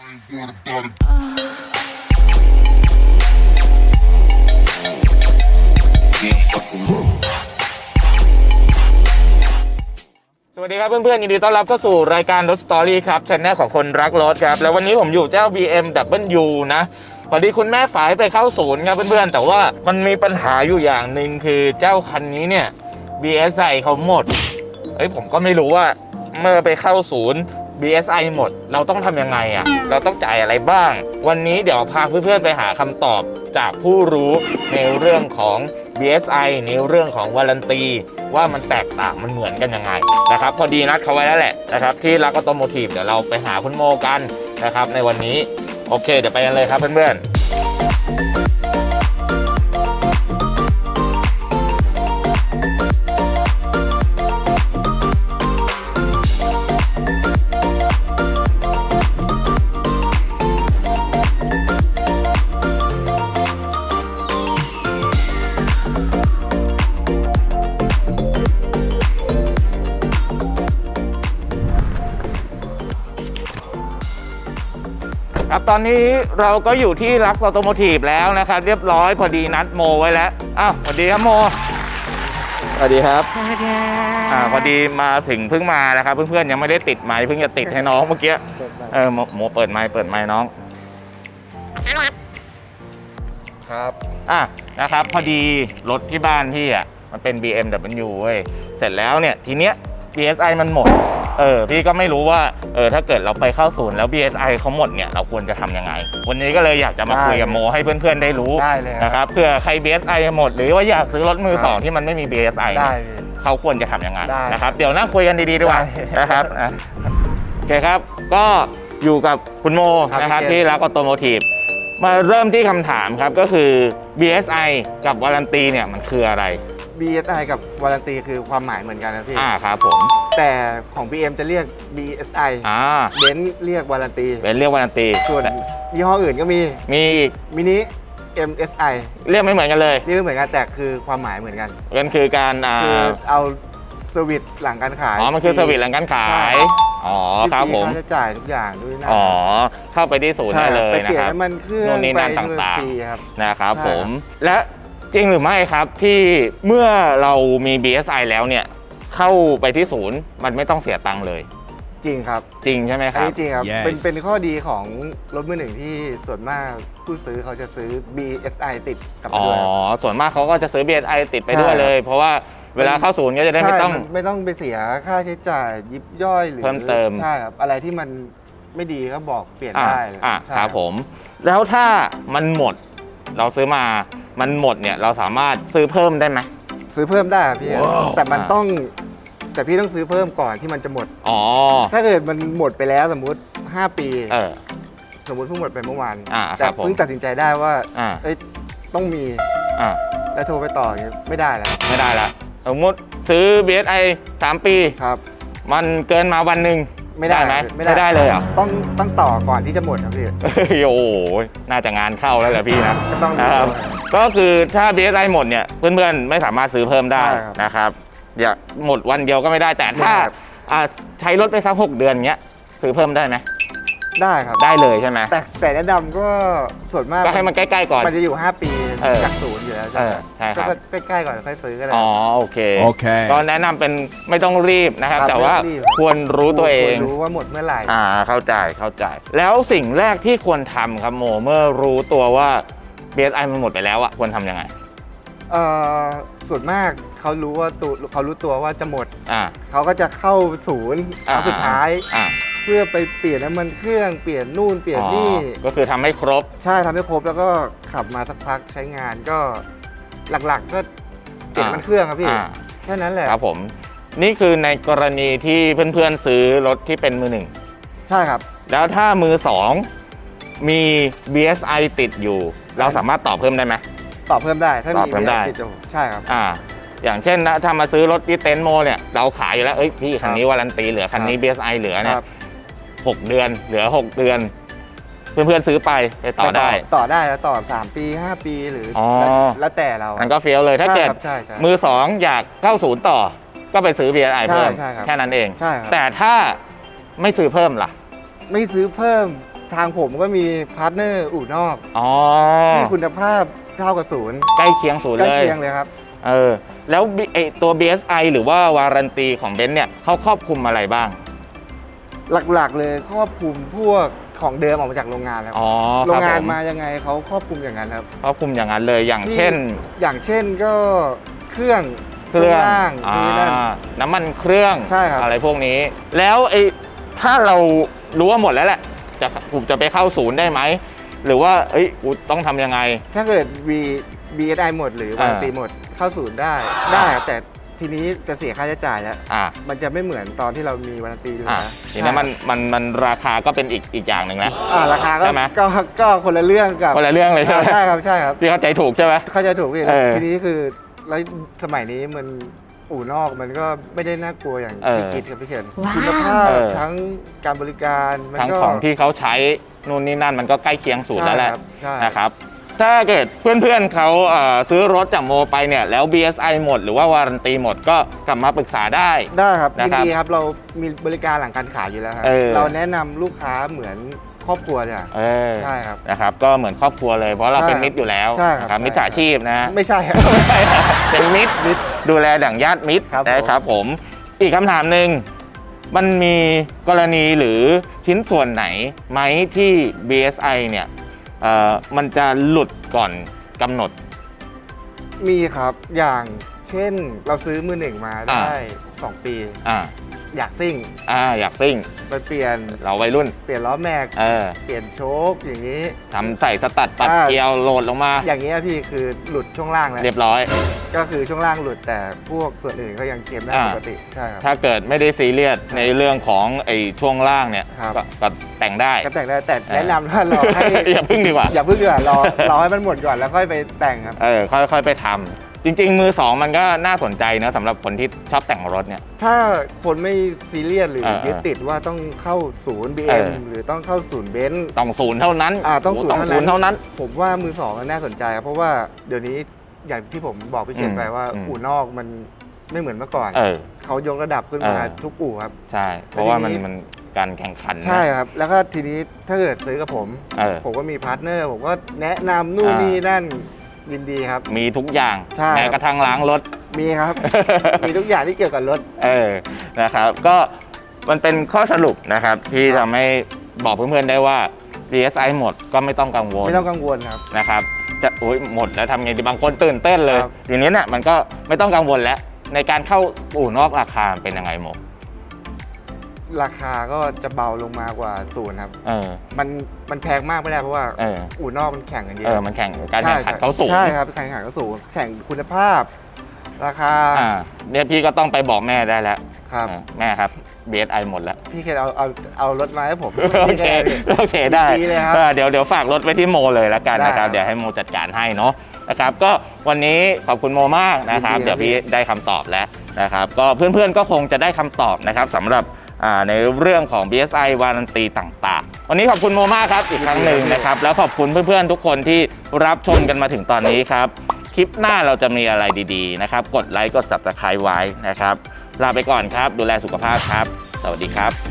สวัสดีครับเพื่อนๆยินดีต้อนรับเข้าสู่รายการรถสตอรี่ครับช anel ของคนรักรถครับ แล้ววันนี้ผมอยู่เจ้า BMW นะพอดีคุณแม่ฝายไปเข้าศูนย์ครับเพื่อนๆ แต่ว่ามันมีปัญหาอยู่อย่างหนึ่งคือเจ้าคันนี้เนี่ย BSI เขาหมด เอ้ยผมก็ไม่รู้ว่าเมื่อไปเข้าศูนย์ BSI หมด เราต้องทำยังไงอะ่ะ เราต้องจ่ายอะไรบ้าง วันนี้เดี๋ยวพาเพื่อนๆไปหาคำตอบจากผู้รู้ในเรื่องของ BSI ในเรื่องของวารันตี ว่ามันแตกต่างมันเหมือนกันยังไงนะครับพอดีนัดเขาไว้แล้วแหละนะครับที่รักออโตโมทีฟเดี๋ยวเราไปหาคุณโมกันนะครับในวันนี้โอเค เดี๋ยวไปกันเลยครับเพื่อนๆ ตอนนี้เราก็อยู่ที่รักออโตโมทีฟแล้วนะครับ เรียบร้อยพอดีนัดโมไว้แล้วอ้าวสวัสดีครับโมสวัสดีครับอ่าพอดีมาถึงเพิ่งมานะครับ เพื่อนๆยังไม่ได้ติดไมค์เพิ่งจะติดให้น้องเมื่อกี้เออโมโมเปิดไมค์เปิดไมค์น้องครับอะนะครับ พอดีรถที่บ้านพี่อะมันเป็น BMW เว้ยเสร็จแล้วเนี่ยทีเนี้ย BSI มันหมด เออพี่ก็ไม่รู้ว่า เออถ้าเกิดเราไปเข้าศูนย์แล้ว BSI เขาหมดเนี่ยเราควรจะทำยังไง วันนี้ก็เลยอยากจะมาคุยกับโมให้เพื่อนๆได้รู้ได้เลยครับ นะครับเผื่อใคร BSI หมด หรือว่าอยากซื้อรถมือสองที่มันไม่มี BSI ได้เนี่ยพี่เขาควรจะทำยังไงได้นะครับเดี๋ยวนั่งคุยกันดีๆดีกว่าได้นะครับอะโอเคครับก็อยู่กับคุณโมครับนะครับพี่ที่เจมส์รักออโตโมทีฟมาเริ่มที่คำถามครับก็คือ BSI กับวารันตีเนี่ยมันคืออะไร BSI กับวารันตีคือความหมายเหมือนกันนะพี่ อ่าครับผมแต่ของ BM จะเรียก BSI อ่าเบนซ์เรียกวารันตีเป็นเรียกวารันตีส่วนยี่ห้ออื่นก็มีมีอีกมินิ MSI เรียกไม่เหมือนกันเลยเรียกเหมือนกันแต่คือความหมายเหมือนกันมันคือการอ่าคือเอาสวิตช์หลังการขายอ๋อมันคือสวิตช์หลังการขายอ๋อครับผมค่าใช้จ่ายทุกอย่างด้วยนะอ๋อเข้าไปที่ศูนย์ใช่ได้เลยไปนะเปลี่ยคนรับน้ำมันเครื่องนู่นนี่นั่นไปต่างๆฟรีครับนะครับใช่ผมและ จริงหรือไม่ครับที่เมื่อเรามี BSI แล้วเนี่ย เข้าไปที่ศูนย์มันไม่ต้องเสียตังค์เลย จริงครับจริงใช่ไหมคอันรับ นี้จริงครับ Yes เป็นเป็นข้อดีของรถมือหนึ่งที่ส่วนมากผู้ซื้อเขาจะซื้อ BSI ติดกลับอ๋มาอ ด้วยครับ ส่วนมากเขาก็จะซื้อ BSI ติดไปด้วยใช่ เลย เพราะว่าเวลาเข้าศูนย์ก็จะได้ไม่ต้อง ใช่นไม่ต้องไปเสียค่าใช้จ่ายยิบย่อยหรือเพิ่มเติม ใช่ครับอะไรที่มันไม่ดีก็บอกเปลี่ยนอ่าได้เลยอ่าใช่ครับผม แล้วถ้ามันหมดเราซื้อมา มันหมดเนี่ยเราสามารถซื้อเพิ่มได้ไหม ซื้อเพิ่มได้ครับพี่ว้าว แต่มันอ่าต้อง แต่พี่ต้องซื้อเพิ่มก่อนที่มันจะหมด อ๋อถ้าเกิดมันหมดไปแล้วสมมุติ 5 ปี เออ สมมุติเพิ่งหมดไปเมื่อวานอ่าแต่ครับผม เพิ่งตัดสินใจได้ว่าอ่าเอ้ยต้องมีอ่าแล้วโทรไปต่ออย่างเงี้ยไม่ได้แล้วไม่ได้ละสมมติซื้อ BSI 3 ปี ครับ มันเกินมาวันหนึ่งไม่ได้ไหมไม่ไม่ได้ได้เลยเหรอต้องต้องต่อก่อนที่จะหมดครับพี่เฮ้ยโอ้โหน่าจะงานเข้าแล้วแหละพี่นะ ก็ต้องนะครับ ก็คือถ้า BSI หมดเนี่ยเพื่อนๆ ไม่สามารถซื้อเพิ่มได้ใช่ครับนะครับอย่าหมดวันเดียวก็ไม่ได้แต่ถ้าไม่ได้ครับ อ่าใช้รถไปสักหกเดือนเงี้ยซื้อเพิ่มได้ไหมได้ครับ ได้เลยใช่ไหมแต่แต่แนะนำก็ส่วนมากก็ให้มันใกล้ๆก่อน มันจะอยู่ 5 ปีเออจากศูนย์อยู่แล้วเออใช่ครับ ก็ใกล้ๆก่อนค่อยซื้อก็ได้ อ๋อโอเค Okay. ก็แนะนำเป็นไม่ต้องรีบนะครับ ครับแต่ว่าไม่ต้องรีบ ควรรู้ตัวเองควรรู้ว่าหมดเมื่อไหร่ อ่าเข้าใจเข้าใจ แล้วสิ่งแรกที่ควรทำครับโมเมื่อรู้ตัวว่า BSI มันหมดไปแล้วอะควรทำยังไงเอ่อส่วนมากเขารู้ว่าตัวเขารู้ตัวว่าจะหมด อ่า เขาก็จะเข้าศูนย์คอ่ารั้งสุดท้าย อ่าเพื่อไปเปลี่ยนน้ำมันเครื่องเปลี่ยนนู่นเปลี่ยนอ๋อนี่ ก็คือทำให้ครบ ใช่ทำให้ครบแล้วก็ขับมาสักพักใช้งานก็หลักๆก็เปลี่ยนน้ำมันเครื่องครับพี่อ่า แค่นั้นแหละครับผม นี่คือในกรณีที่เพื่อนๆซื้อรถที่เป็นมือหนึ่ง ใช่ครับ แล้วถ้ามือสอง มี BSI ติดอยู่ เราสามารถต่อเพิ่มได้ไหม ตอบเพิ่มได้ ถ้าตอมีบเพิ่มได้ ติดอยู่ใช่ครับ อ่า อย่างเช่นนะถ้ามาซื้อรถที่เต็นท์โมเนี่ยเราขายอยู่แล้วเอ้ยพี่คันนี้วารันตีเหลือคันนี้ BSI เหลือเนี่คยรับหกเดือน เหลือหกเดือน เพื่อนๆซื้อไปไปต่อได้ต่อได้แล้วต่อ 3 ปี 5 ปีหรือออ แล้วแล้วแต่เรามันก็เฟี้ยวเลยถ้าใช่เกิดครับใช่ใช่ มือสองอยากเข้าศูนย์ต่อ ก็ไปซื้อ BSI ใช่เพิ่มใช่ครับแค่นั้นเอง ใช่ครับ แต่ถ้าไม่ซื้อเพิ่มล่ะ ไม่ซื้อเพิ่ม ทางผมก็มีพาร์ทเนอร์อู่นอกอ๋อที่คุณภาพเท่ากับศูนย์ใกล้เคียงศูนย์ใกล้เลยเคียงเลยครับ เออแล้ว B- ไอตัว BSI หรือว่าวารันตีของเบนซ์เนี่ยเขาครอบคลุมอะไรบ้าง หลักๆเลยครอบคลุมพวกของเดิมออกมาจากโรงงานครับอ๋อโรงงานคบผมายังไงเขาครอบคลุมอย่างนั้นครับครอบคลุมอย่างนั้นเลยอย่างที่เช่นอย่างเช่นก็เครื่องเครื่องช่วล่างอ่านี่นั่นน้ำมันเครื่องใช่ครับ อะไรพวกนี้ แล้วไอ้ถ้าเรารู้ว่าหมดแล้วแหละ จะผมจะไปเข้าศูนย์ได้ไหม หรือว่าเอ้ยกูต้องทำยังไง ถ้าเกิด B BSI หมดหรือวารันตีหมดเข้าศูนย์ได้ได้ครับแต่ทีนี้จะเสียค่าใช้จ่ายแล้ว อ่า มันจะไม่เหมือนตอนที่เรามีวารันตีเลยอ่านะทีนี้มันมันมันราคาก็เป็นอีกอีกอย่างหนึ่งแล้ว อ่าราคาก็ใช่ไหม ก็ก็คนละเรื่องกับคนละเรื่องเลยใช่ไหมอ่าใช่ครับใช่ครับ ที่เข้าใจถูกใช่ไหม เข้าใจถูกพี่เออ ทีนี้คือแล้วสมัยนี้มัน อู่นอกมันก็ไม่ได้น่ากลัวอย่างเออที่คิดครับพี่เคนว้าว คุณภาพเออ ทั้งการบริการมันทั้งก็ของที่เขาใช้นู่นนี่นั่นมันก็ใกล้เคียงศูนย์แล้วแหละ ใช่นะครับ ถ้าเกิดเพื่อนๆเขาเอ่อซื้อรถจากโมไปเนี่ย แล้ว BSI หมดหรือว่าวารันตีหมดก็กลับมาปรึกษาได้ ได้ครับนะยินครับดีครับเรามีบริการหลังการขายอยู่แล้วครับเออเราแนะนำลูกค้าเหมือนค รอบครัวเนี่ยเออใช่ครับนะครับก็เหมือนครอบครัวเลยเพราะเราใช่เป็นมิตรอยู่แล้วใช่ครับนะครับใช่มิจฉาชีพนะ ไม่ใช่ครับเป็นมิตรดูแลดั่งญาติมิตรครับผมนะครับผมอีกคำถามหนึ่งมันมีกรณีหรือชิ้นส่วนไหนไหมที่ BSI เนี่ยเอ่อมันจะหลุดก่อนกำหนด มีครับอย่างเช่นเราซื้อมือหนึ่งมาอ่าได้ 2 ปี อ่าอยากซิ่งอ่าอยากซิ่ง ไปเปลี่ยนเราวัยรุ่น เปลี่ยนล้อแม็กเออเปลี่ยนโชคอย่างนี้ ทำใส่สตัดปัดอ่า เกลียวโหลดลงมา อย่างนี้ยพี่คือหลุดช่วงล่างแล้วเรียบร้อย ก็คือช่วงล่างหลุดแต่พวกส่วนอื่นก็ยังเกมได้อ่า ปกติใช่ครับ ถ้าเกิดไม่ได้ซีเรียสในเรื่องของไอ้ช่วงล่างเนี่ยครับก็ก็แต่งได้ ก็แต่งได้แต่อ่าแนะนำว่ารอให้ อย่าพึ่งดีกว่าอย่าเพิ่งดีกว่ารอรอให้มันหมดก่อนแล้วค่อยไปแต่งครับ เออค่อยๆไปทำ จริง ๆ มือสองมันก็น่าสนใจนะสำหรับคนที่ชอบแต่งรถเนี่ย ถ้าคนไม่ซีเรียสหรือเออยึดติดว่าต้องเข้าศูนย์ เอ BM อ หรือต้องเข้าศูนย์เบนซ์ต้องศูนย์เท่านั้นอ่าต้องโโหศูนย์ต้องเท่านั้นศูนย์เท่านั้น ผมว่ามือสองน่าสนใจครับเพราะว่าเดี๋ยวนี้อย่างที่ผมบอกพี่เขียนไปว่าอืม อู่นอกมันไม่เหมือนเมื่อก่อน เออ เขายกระดับขึ้นมาเออ ทุกอู่ครับ ใช่ เพราะว่ามันทีนี้มันการแข่งขันนะ ใช่ครับ แล้วก็ทีนี้ถ้าเกิดซื้อกับผม เออผมก็มีพาร์ทเนอร์ ผมก็แนะนำนู่นอ่านี่ นี่นั่น ยินดีครับ มีทุกอย่างใช่แม้กระทั่งล้างรถ มีครับ มีทุกอย่างที่เกี่ยวกับรถ เออ นะครับ ก็มันเป็นข้อสรุปนะครับ ที่ครับทำให้บอกเพื่อนๆได้ว่า DSI หมดก็ไม่ต้องกังวลไม่ต้องกังวลครับ นะครับจะโอ้ยหมดแล้วทำไงดีบางคนตื่นเต้นเลยครับทีนี้เนี่ยมันก็ไม่ต้องกังวลแล้ว ในการเข้าอู่นอกราคาเป็นยังไงหมก ราคาก็จะเบาลงมากว่าศูนย์ครับ เออ มันมันแพงมากไม่ได้เพราะว่าเออ อู่นอกมันแข่งกันเยเออ อะมันแข่งการแข่งขันเขาสูงใช่ครับแข่งขันเขาสูงแข่งคุณภาพ ราคาอ่าเนี่ยพี่ก็ต้องไปบอกแม่ได้แล้วครับ เออแม่ครับ BSI หมดแล้ว พี่เคยเอาเอาเอารถมาให้ผมโอเคโอเคได้ดีเลยครับเออเดี๋ยวเดี๋ยวฝากรถไว้ที่โมเลยแล้วกันนะครับได้ครับเดี๋ยวให้โมจัดการให้เนาะนะครับ ก็วันนี้ขอบคุณโมมากนะครับยินดีครับ เดี๋ยวพี่ได้คำตอบแล้วนะครับ ก็เพื่อนๆก็คงจะได้คำตอบนะครับสำหรับอ่า ในเรื่องของ BSI วารันตีต่างๆ วันนี้ขอบคุณโมมากครับอีกครั้งหนึ่งนะครับ แล้วขอบคุณเพื่อนๆทุกคนที่รับชมกันมาถึงตอนนี้ครับ คลิปหน้าเราจะมีอะไรดีๆนะครับ กดไลค์กด subscribe ไว้นะครับ ลาไปก่อนครับ ดูแลสุขภาพครับ สวัสดีครับ